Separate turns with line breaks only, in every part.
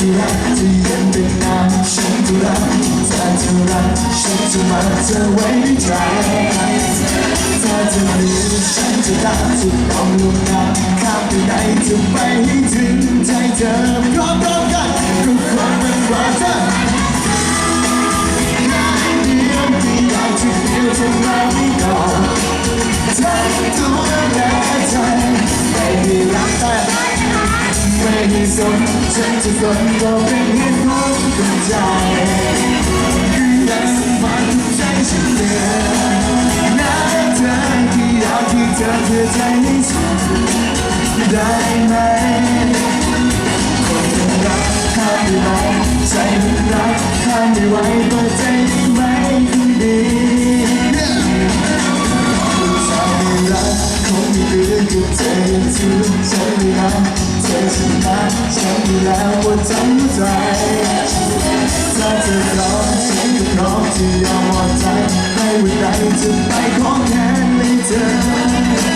ที่รักจะเย็นเป็นน้ำฉันจะรักเธอจะรักฉันจะมาเธอไว้ในใจเธอจะรักฉันจะรักจะต้องลงน้ำข้ามไปไหนจะไปให้ถึงใจเธอ ไม่มีสนฉันจะสนก็เป็นเหตุผลของใจคืออยากสบายทุกใจฉันเหลือน่าเธอที่อยากที่เธอเพื่อใจให้ฉันได้ไหมคนรักห้าไม่ไหวใจเป็นรักห้าไม่ไหวเปิดใจได้ไหมคนดีผู้ชายไม่รักคงม่เหลือกับเธออย่างที่ฉันไม่รัก เธอชนะฉันอยู่แล้วว่าจำใจถ้าเธอพร้อมฉันก็พร้อมที่ยอมวางใจให้วันใดจะไปของแทนในเธอ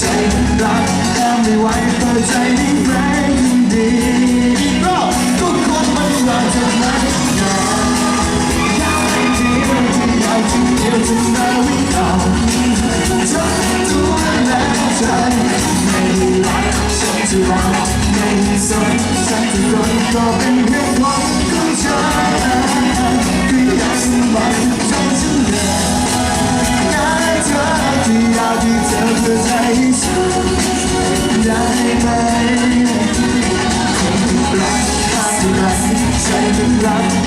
ใจมันรักห้ามไม่ไหวเปิดใจได้ไหมยิ่งดีอีกรอบทุกคนมันรักเธอไหมอยากให้เดียวอยากจะเดียวจะมาวิ่งเอาทั้งตัวและใจไม่รักฉันจะรักไม่สนฉันจะรนก็เป็นเหตุผลของ ค